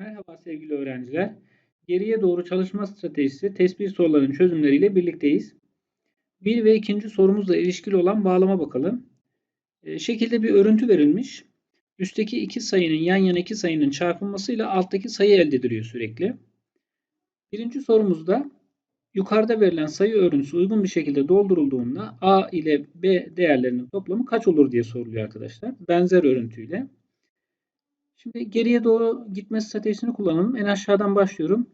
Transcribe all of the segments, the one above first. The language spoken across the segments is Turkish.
Merhaba sevgili öğrenciler. Geriye doğru çalışma stratejisi tespit sorularının çözümleriyle birlikteyiz. Bir ve ikinci sorumuzla ilişkili olan bağlama bakalım. E, şekilde bir örüntü verilmiş. Üstteki iki sayının yan yana iki sayının çarpılmasıyla alttaki sayı elde ediliyor sürekli. Birinci sorumuzda yukarıda verilen sayı örüntüsü uygun bir şekilde doldurulduğunda A ile B değerlerinin toplamı kaç olur diye soruluyor arkadaşlar. Benzer örüntüyle. Şimdi geriye doğru gitme stratejisini kullanalım. En aşağıdan başlıyorum.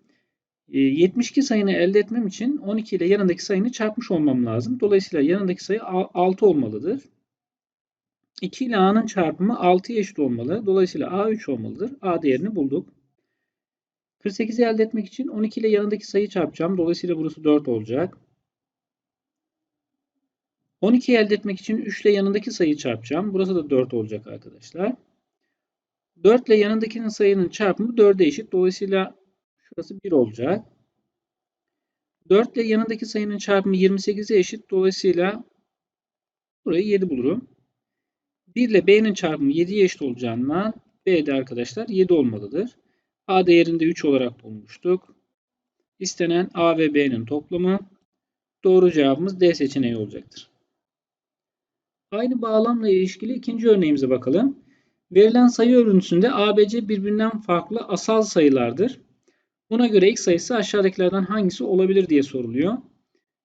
72 ee, sayını elde etmem için 12 ile yanındaki sayını çarpmış olmam lazım. Dolayısıyla yanındaki sayı 6 olmalıdır. 2 ile A'nın çarpımı 6'ya eşit olmalı. Dolayısıyla A 3 olmalıdır. A değerini bulduk. 48'i elde etmek için 12 ile yanındaki sayıyı çarpacağım. Dolayısıyla burası 4 olacak. 12'yi elde etmek için 3 ile yanındaki sayıyı çarpacağım. Burası da 4 olacak arkadaşlar. 4 ile yanındakinin sayının çarpımı 4'e eşit. Dolayısıyla şurası 1 olacak. 4 ile yanındaki sayının çarpımı 28'e eşit. Dolayısıyla burayı 7 bulurum. 1 ile B'nin çarpımı 7'ye eşit olacağından B'de arkadaşlar 7 olmalıdır. A değerinde 3 olarak bulmuştuk. İstenen A ve B'nin toplamı. Doğru cevabımız D seçeneği olacaktır. Aynı bağlamla ilişkili ikinci örneğimize bakalım. Verilen sayı örüntüsünde ABC birbirinden farklı asal sayılardır. Buna göre x sayısı aşağıdakilerden hangisi olabilir diye soruluyor.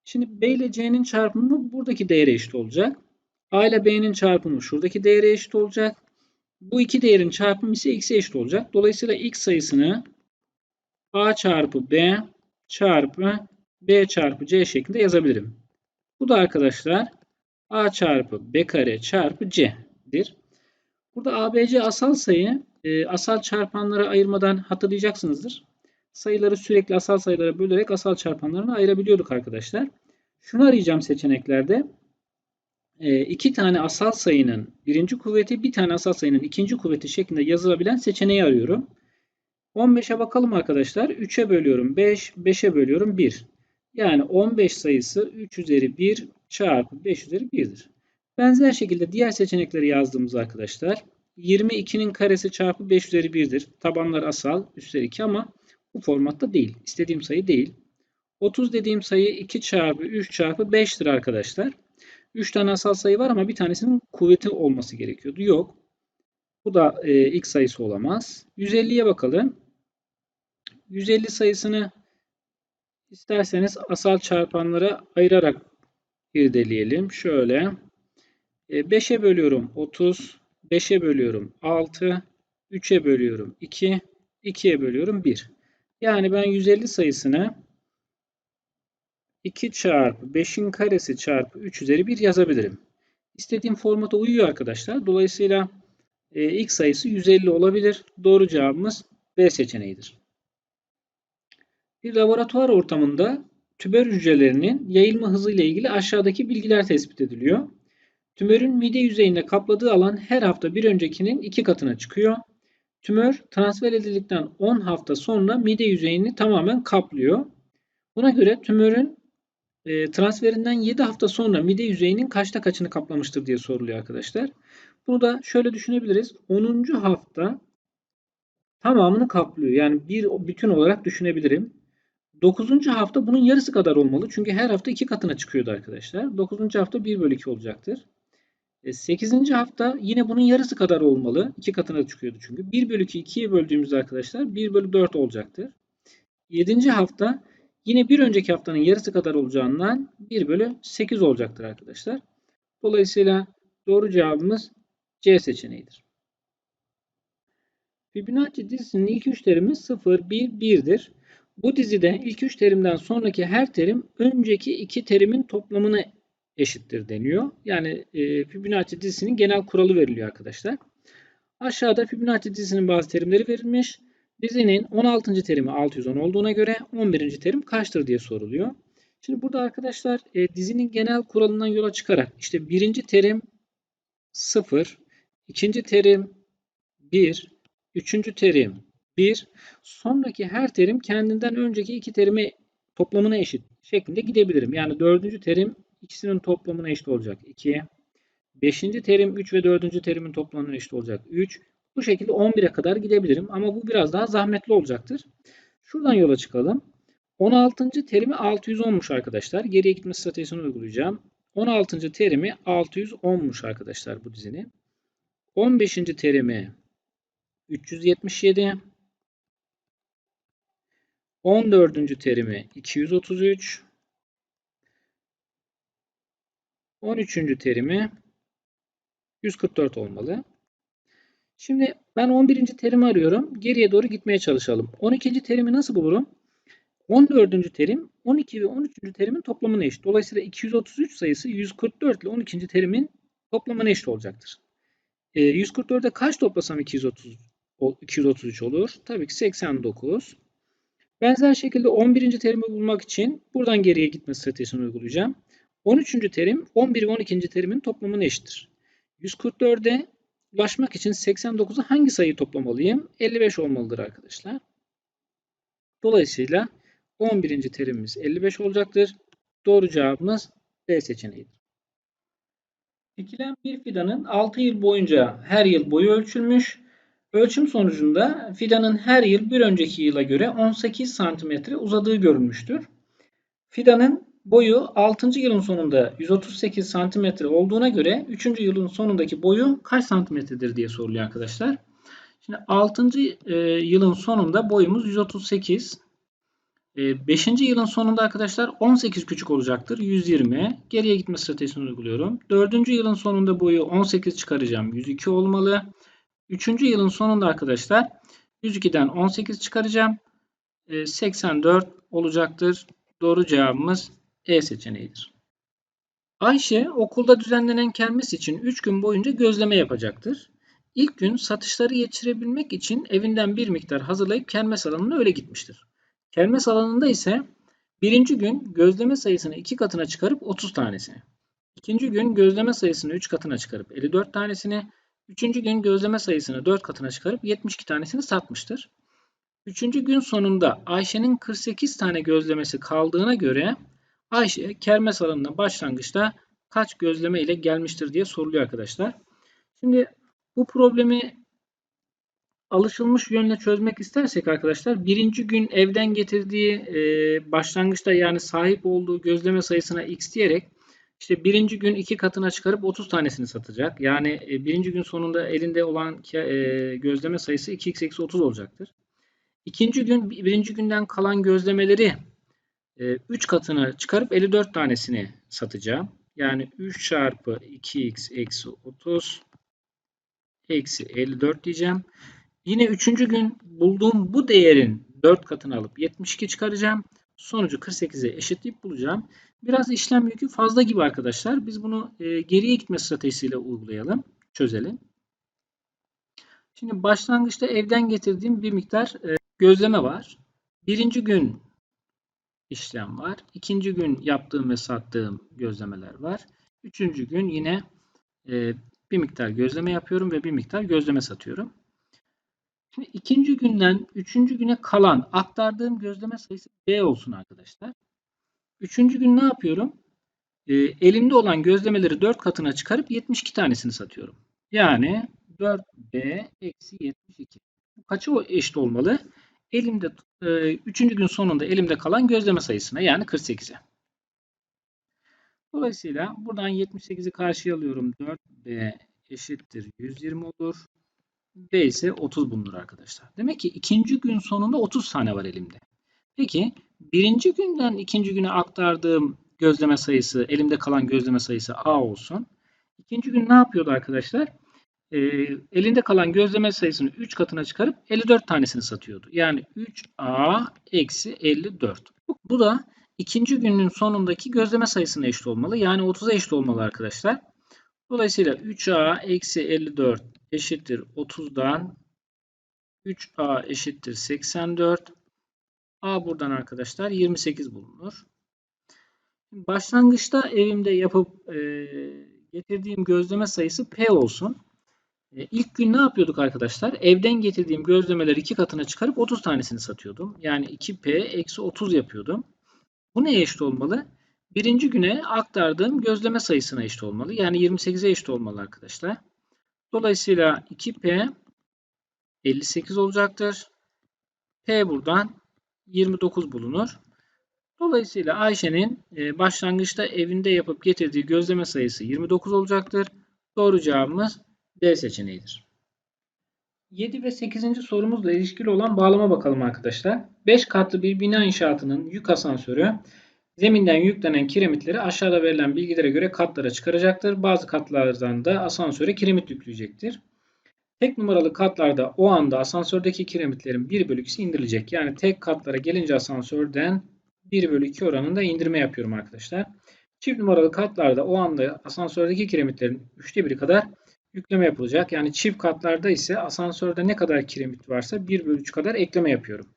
Şimdi B ile C'nin çarpımı buradaki değere eşit olacak. A ile B'nin çarpımı şuradaki değere eşit olacak. Bu iki değerin çarpımı ise x'e eşit olacak. Dolayısıyla x sayısını A çarpı B çarpı B çarpı C şeklinde yazabilirim. Bu da arkadaşlar A çarpı B kare çarpı C'dir. Burada ABC asal sayı e, asal çarpanlara ayırmadan hatırlayacaksınızdır. Sayıları sürekli asal sayılara bölerek asal çarpanlarına ayırabiliyorduk arkadaşlar. Şunu arayacağım seçeneklerde. E, iki tane asal sayının birinci kuvveti, bir tane asal sayının ikinci kuvveti şeklinde yazılabilen seçeneği arıyorum. 15'e bakalım arkadaşlar. 3'e bölüyorum 5, 5'e bölüyorum 1. Yani 15 sayısı 3 üzeri 1 çarpı 5 üzeri 1'dir. Benzer şekilde diğer seçenekleri yazdığımız arkadaşlar 22'nin karesi çarpı 5 üzeri 1'dir. Tabanlar asal, üstleri 2 ama bu formatta değil. İstediğim sayı değil. 30 dediğim sayı 2 çarpı 3 çarpı 5'tir arkadaşlar. 3 tane asal sayı var ama bir tanesinin kuvveti olması gerekiyordu. Yok. Bu da e, ilk sayısı olamaz. 150'ye bakalım. 150 sayısını isterseniz asal çarpanlara ayırarak irdeleyelim. Şöyle. 5'e ee, bölüyorum 30, 5'e bölüyorum 6, 3'e bölüyorum 2, 2'ye bölüyorum 1. Yani ben 150 sayısını 2 çarpı 5'in karesi çarpı 3 üzeri 1 yazabilirim. İstediğim formata uyuyor arkadaşlar. Dolayısıyla e, ilk sayısı 150 olabilir. Doğru cevabımız B seçeneğidir. Bir laboratuvar ortamında tüber hücrelerinin yayılma hızı ile ilgili aşağıdaki bilgiler tespit ediliyor. Tümörün mide yüzeyinde kapladığı alan her hafta bir öncekinin iki katına çıkıyor. Tümör transfer edildikten 10 hafta sonra mide yüzeyini tamamen kaplıyor. Buna göre tümörün e, transferinden 7 hafta sonra mide yüzeyinin kaçta kaçını kaplamıştır diye soruluyor arkadaşlar. Bunu da şöyle düşünebiliriz. 10. hafta tamamını kaplıyor. Yani bir bütün olarak düşünebilirim. 9. hafta bunun yarısı kadar olmalı. Çünkü her hafta 2 katına çıkıyordu arkadaşlar. 9. hafta 1 bölü 2 olacaktır. 8. E, hafta yine bunun yarısı kadar olmalı. 2 katına çıkıyordu çünkü. 1 bölü 2 2'ye böldüğümüzde arkadaşlar 1 bölü 4 olacaktır. 7. hafta yine bir önceki haftanın yarısı kadar olacağından 1 bölü 8 olacaktır arkadaşlar. Dolayısıyla doğru cevabımız C seçeneğidir. Fibonacci dizisinin ilk üç terimi 0, 1, 1'dir. Bu dizide ilk üç terimden sonraki her terim önceki iki terimin toplamını eşittir deniyor. Yani e, Fibonacci dizisinin genel kuralı veriliyor arkadaşlar. Aşağıda Fibonacci dizisinin bazı terimleri verilmiş. Dizinin 16. terimi 610 olduğuna göre 11. terim kaçtır diye soruluyor. Şimdi burada arkadaşlar e, dizinin genel kuralından yola çıkarak işte birinci terim 0, ikinci terim 1, üçüncü terim 1, sonraki her terim kendinden önceki iki terimi toplamına eşit şeklinde gidebilirim. Yani dördüncü terim ikisinin toplamına eşit olacak 2. Beşinci terim 3 ve dördüncü terimin toplamına eşit olacak 3. Bu şekilde 11'e kadar gidebilirim ama bu biraz daha zahmetli olacaktır. Şuradan yola çıkalım. 16. terimi 610'muş arkadaşlar. Geriye gitme stratejisini uygulayacağım. 16. terimi 610'muş arkadaşlar bu dizinin. 15. terimi 377. 14. terimi 233. 13. terimi 144 olmalı. Şimdi ben 11. terimi arıyorum. Geriye doğru gitmeye çalışalım. 12. terimi nasıl bulurum? 14. terim 12 ve 13. terimin toplamına eşit. Dolayısıyla 233 sayısı 144 ile 12. terimin toplamına eşit olacaktır. E, 144'e kaç toplasam 230, 233 olur? Tabii ki 89. Benzer şekilde 11. terimi bulmak için buradan geriye gitme stratejisini uygulayacağım. 13. terim 11 ve 12. terimin toplamına eşittir. 144'e ulaşmak için 89'u hangi sayıyı toplamalıyım? 55 olmalıdır arkadaşlar. Dolayısıyla 11. terimimiz 55 olacaktır. Doğru cevabımız B seçeneğidir. Ekilen bir fidanın 6 yıl boyunca her yıl boyu ölçülmüş. Ölçüm sonucunda fidanın her yıl bir önceki yıla göre 18 cm uzadığı görülmüştür. Fidanın boyu 6. yılın sonunda 138 cm olduğuna göre 3. yılın sonundaki boyu kaç santimetredir diye soruluyor arkadaşlar. Şimdi 6. E, yılın sonunda boyumuz 138. 5. E, yılın sonunda arkadaşlar 18 küçük olacaktır. 120. Geriye gitme stratejisini uyguluyorum. 4. yılın sonunda boyu 18 çıkaracağım. 102 olmalı. 3. yılın sonunda arkadaşlar 102'den 18 çıkaracağım. 84 e, olacaktır. Doğru cevabımız E seçeneğidir. Ayşe okulda düzenlenen kermes için 3 gün boyunca gözleme yapacaktır. İlk gün satışları geçirebilmek için evinden bir miktar hazırlayıp kermes alanına öyle gitmiştir. Kermes alanında ise birinci gün gözleme sayısını iki katına çıkarıp 30 tanesini. ikinci gün gözleme sayısını 3 katına çıkarıp 54 tanesini. Üçüncü gün gözleme sayısını 4 katına çıkarıp 72 tanesini satmıştır. Üçüncü gün sonunda Ayşe'nin 48 tane gözlemesi kaldığına göre Ayşe kermes alanına başlangıçta kaç gözleme ile gelmiştir diye soruluyor arkadaşlar. Şimdi bu problemi alışılmış yönle çözmek istersek arkadaşlar birinci gün evden getirdiği e, başlangıçta yani sahip olduğu gözleme sayısına x diyerek işte birinci gün iki katına çıkarıp 30 tanesini satacak. Yani e, birinci gün sonunda elinde olan e, gözleme sayısı 2x eksi 30 olacaktır. İkinci gün birinci günden kalan gözlemeleri 3 katına çıkarıp 54 tanesini satacağım. Yani 3 çarpı 2x eksi 30 eksi 54 diyeceğim. Yine üçüncü gün bulduğum bu değerin 4 katını alıp 72 çıkaracağım. Sonucu 48'e eşitleyip bulacağım. Biraz işlem yükü fazla gibi arkadaşlar. Biz bunu e, geriye gitme stratejisiyle uygulayalım. Çözelim. Şimdi başlangıçta evden getirdiğim bir miktar e, gözleme var. Birinci gün işlem var. İkinci gün yaptığım ve sattığım gözlemeler var. Üçüncü gün yine e, bir miktar gözleme yapıyorum ve bir miktar gözleme satıyorum. Şimdi ikinci günden üçüncü güne kalan aktardığım gözleme sayısı B olsun arkadaşlar. Üçüncü gün ne yapıyorum? E, elimde olan gözlemeleri 4 katına çıkarıp 72 tanesini satıyorum. Yani 4B eksi 72. Bu kaçı eşit olmalı? Elimde e, üçüncü gün sonunda elimde kalan gözleme sayısına yani 48'e. Dolayısıyla buradan 78'i karşıya alıyorum. 4B eşittir 120 olur. B ise 30 bulunur arkadaşlar. Demek ki ikinci gün sonunda 30 tane var elimde. Peki birinci günden ikinci güne aktardığım gözleme sayısı, elimde kalan gözleme sayısı A olsun. İkinci gün ne yapıyordu arkadaşlar? Ee, elinde kalan gözleme sayısını 3 katına çıkarıp 54 tanesini satıyordu. Yani 3A eksi 54. Bu, bu da ikinci günün sonundaki gözleme sayısına eşit olmalı. Yani 30'a eşit olmalı arkadaşlar. Dolayısıyla 3A eksi 54 eşittir 30'dan 3A eşittir 84. A buradan arkadaşlar 28 bulunur. Başlangıçta evimde yapıp e, getirdiğim gözleme sayısı P olsun. E, ilk gün ne yapıyorduk arkadaşlar? Evden getirdiğim gözlemeleri iki katına çıkarıp 30 tanesini satıyordum. Yani 2P eksi 30 yapıyordum. Bu neye eşit olmalı? Birinci güne aktardığım gözleme sayısına eşit olmalı. Yani 28'e eşit olmalı arkadaşlar. Dolayısıyla 2P 58 olacaktır. P buradan 29 bulunur. Dolayısıyla Ayşe'nin e, başlangıçta evinde yapıp getirdiği gözleme sayısı 29 olacaktır. Doğru cevabımız D seçeneğidir. 7 ve 8. sorumuzla ilişkili olan bağlama bakalım arkadaşlar. 5 katlı bir bina inşaatının yük asansörü zeminden yüklenen kiremitleri aşağıda verilen bilgilere göre katlara çıkaracaktır. Bazı katlardan da asansöre kiremit yükleyecektir. Tek numaralı katlarda o anda asansördeki kiremitlerin 1 bölü 2'si indirilecek. Yani tek katlara gelince asansörden 1 bölü 2 oranında indirme yapıyorum arkadaşlar. Çift numaralı katlarda o anda asansördeki kiremitlerin 3'te 1'i kadar yükleme yapılacak. Yani çift katlarda ise asansörde ne kadar kiremit varsa 1 bölü 3 kadar ekleme yapıyorum.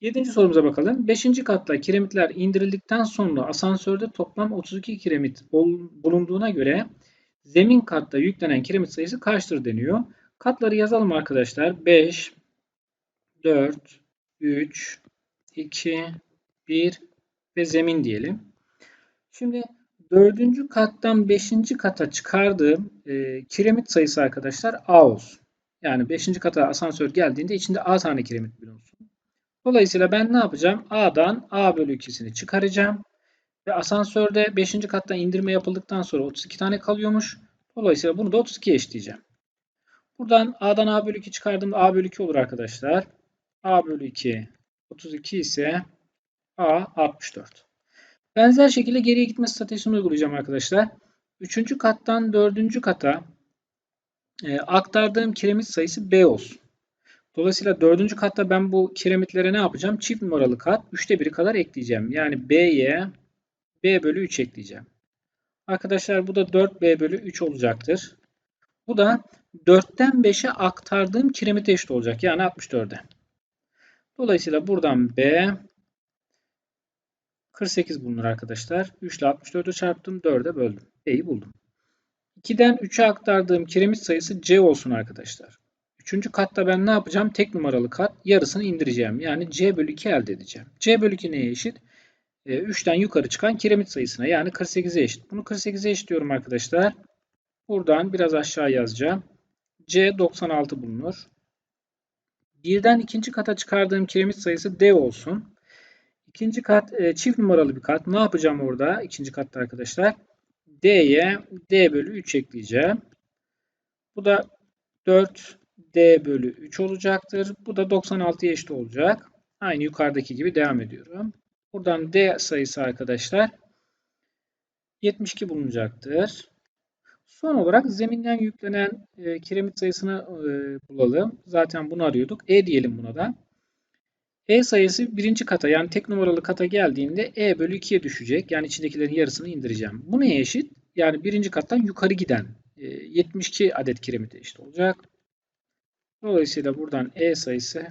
Yedinci sorumuza bakalım. Beşinci katta kiremitler indirildikten sonra asansörde toplam 32 kiremit bulunduğuna göre zemin katta yüklenen kiremit sayısı kaçtır deniyor. Katları yazalım arkadaşlar. 5, 4, 3, 2, 1 ve zemin diyelim. Şimdi dördüncü kattan beşinci kata çıkardığım e, kiremit sayısı arkadaşlar A olsun. Yani beşinci kata asansör geldiğinde içinde A tane kiremit bulunsun. Dolayısıyla ben ne yapacağım? A'dan A bölü 2'sini çıkaracağım. Ve asansörde 5. katta indirme yapıldıktan sonra 32 tane kalıyormuş. Dolayısıyla bunu da 32'ye eşitleyeceğim. Buradan A'dan A bölü 2 çıkardığımda A bölü 2 olur arkadaşlar. A bölü 2 32 ise A 64. Benzer şekilde geriye gitme stratejisini uygulayacağım arkadaşlar. 3. kattan 4. kata e, aktardığım kiremit sayısı B olsun. Dolayısıyla 4. katta ben bu kiremitlere ne yapacağım? Çift numaralı kat 3'te 1'i kadar ekleyeceğim. Yani B'ye B bölü 3 ekleyeceğim. Arkadaşlar bu da 4B bölü 3 olacaktır. Bu da 4'ten 5'e aktardığım kiremite eşit olacak. Yani 64'e. Dolayısıyla buradan B 48 bulunur arkadaşlar. 3 ile 64'ü çarptım. 4'e böldüm. B'yi buldum. 2'den 3'e aktardığım kiremit sayısı C olsun arkadaşlar. Üçüncü katta ben ne yapacağım? Tek numaralı kat yarısını indireceğim. Yani C bölü 2 elde edeceğim. C bölü 2 neye eşit? 3'ten ee, yukarı çıkan kiremit sayısına yani 48'e eşit. Bunu 48'e eşitliyorum arkadaşlar. Buradan biraz aşağı yazacağım. C 96 bulunur. Birden ikinci kata çıkardığım kiremit sayısı D olsun. İkinci kat e, çift numaralı bir kat. Ne yapacağım orada? İkinci katta arkadaşlar. D'ye D bölü 3 ekleyeceğim. Bu da 4 D bölü 3 olacaktır. Bu da 96'ya eşit olacak. Aynı yukarıdaki gibi devam ediyorum. Buradan D sayısı arkadaşlar 72 bulunacaktır. Son olarak zeminden yüklenen e, kiremit sayısını e, bulalım. Zaten bunu arıyorduk. E diyelim buna da. E sayısı birinci kata yani tek numaralı kata geldiğinde E bölü 2'ye düşecek. Yani içindekilerin yarısını indireceğim. Bu neye eşit? Yani birinci kattan yukarı giden e, 72 adet kiremite eşit olacak. Dolayısıyla buradan E sayısı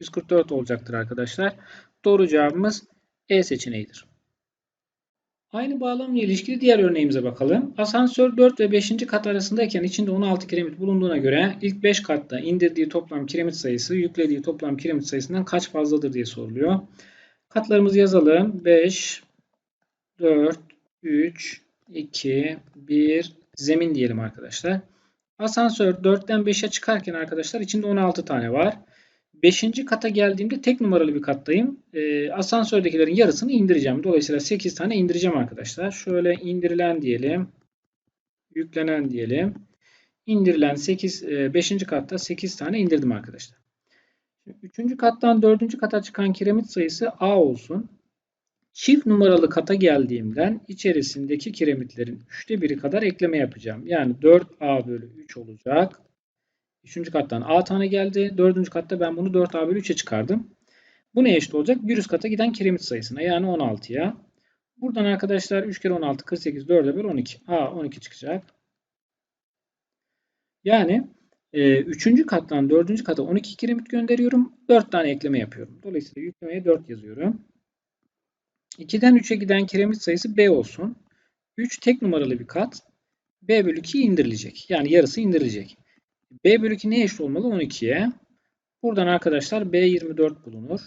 144 olacaktır arkadaşlar. Doğru cevabımız E seçeneğidir. Aynı bağlamla ilişkili diğer örneğimize bakalım. Asansör 4 ve 5. kat arasındayken içinde 16 kiremit bulunduğuna göre ilk 5 katta indirdiği toplam kiremit sayısı yüklediği toplam kiremit sayısından kaç fazladır diye soruluyor. Katlarımızı yazalım. 5, 4, 3, 2, 1, zemin diyelim arkadaşlar. Asansör 4'ten 5'e çıkarken arkadaşlar içinde 16 tane var. 5. kata geldiğimde tek numaralı bir kattayım. E, asansördekilerin yarısını indireceğim. Dolayısıyla 8 tane indireceğim arkadaşlar. Şöyle indirilen diyelim. Yüklenen diyelim. İndirilen 8, 5. E, katta 8 tane indirdim arkadaşlar. 3. kattan 4. kata çıkan kiremit sayısı A olsun. Çift numaralı kata geldiğimden içerisindeki kiremitlerin 3'te 1'i kadar ekleme yapacağım. Yani 4A bölü 3 olacak. Üçüncü kattan A tane geldi. Dördüncü katta ben bunu 4A bölü 3'e çıkardım. Bu ne eşit olacak? Bir üst kata giden kiremit sayısına yani 16'ya. Buradan arkadaşlar 3 kere 16 48 4'e böl 12. A 12 çıkacak. Yani e, üçüncü kattan dördüncü kata 12 kiremit gönderiyorum. 4 tane ekleme yapıyorum. Dolayısıyla yüklemeye 4 yazıyorum. 2'den 3'e giden kiremit sayısı B olsun. 3 tek numaralı bir kat. B bölü 2 indirilecek. Yani yarısı indirilecek. B bölü 2 ne eşit olmalı? 12'ye. Buradan arkadaşlar B 24 bulunur.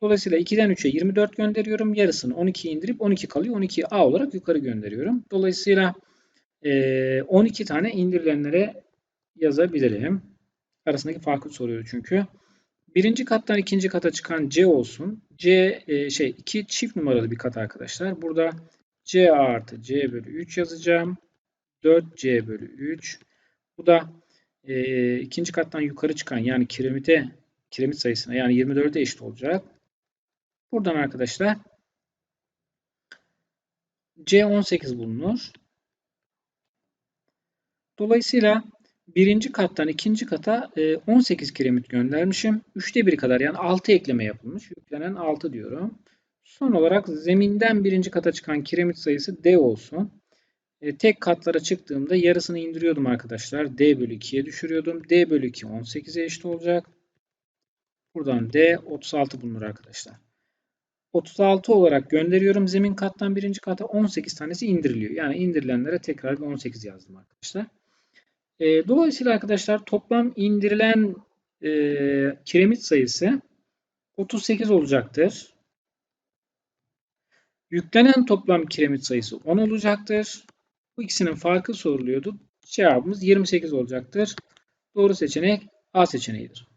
Dolayısıyla 2'den 3'e 24 gönderiyorum. Yarısını 12 indirip 12 kalıyor. 12'yi A olarak yukarı gönderiyorum. Dolayısıyla 12 tane indirilenlere yazabilirim. arasındaki farkı soruyor çünkü. Birinci kattan ikinci kata çıkan C olsun. C e, şey 2 çift numaralı bir kat arkadaşlar. Burada C artı C bölü 3 yazacağım. 4C bölü 3. Bu da e, ikinci kattan yukarı çıkan yani kiremite kiremit sayısına yani 24'e eşit olacak. Buradan arkadaşlar C18 bulunur. Dolayısıyla birinci kattan ikinci kata 18 kiremit göndermişim. Üçte bir kadar yani 6 ekleme yapılmış. Yüklenen 6 diyorum. Son olarak zeminden birinci kata çıkan kiremit sayısı D olsun. E, tek katlara çıktığımda yarısını indiriyordum arkadaşlar. D bölü 2'ye düşürüyordum. D bölü 2 18'e eşit olacak. Buradan D 36 bulunur arkadaşlar. 36 olarak gönderiyorum. Zemin kattan birinci kata 18 tanesi indiriliyor. Yani indirilenlere tekrar bir 18 yazdım arkadaşlar. E, dolayısıyla arkadaşlar toplam indirilen e, kiremit sayısı 38 olacaktır. Yüklenen toplam kiremit sayısı 10 olacaktır. Bu ikisinin farkı soruluyordu. Cevabımız 28 olacaktır. Doğru seçenek A seçeneğidir.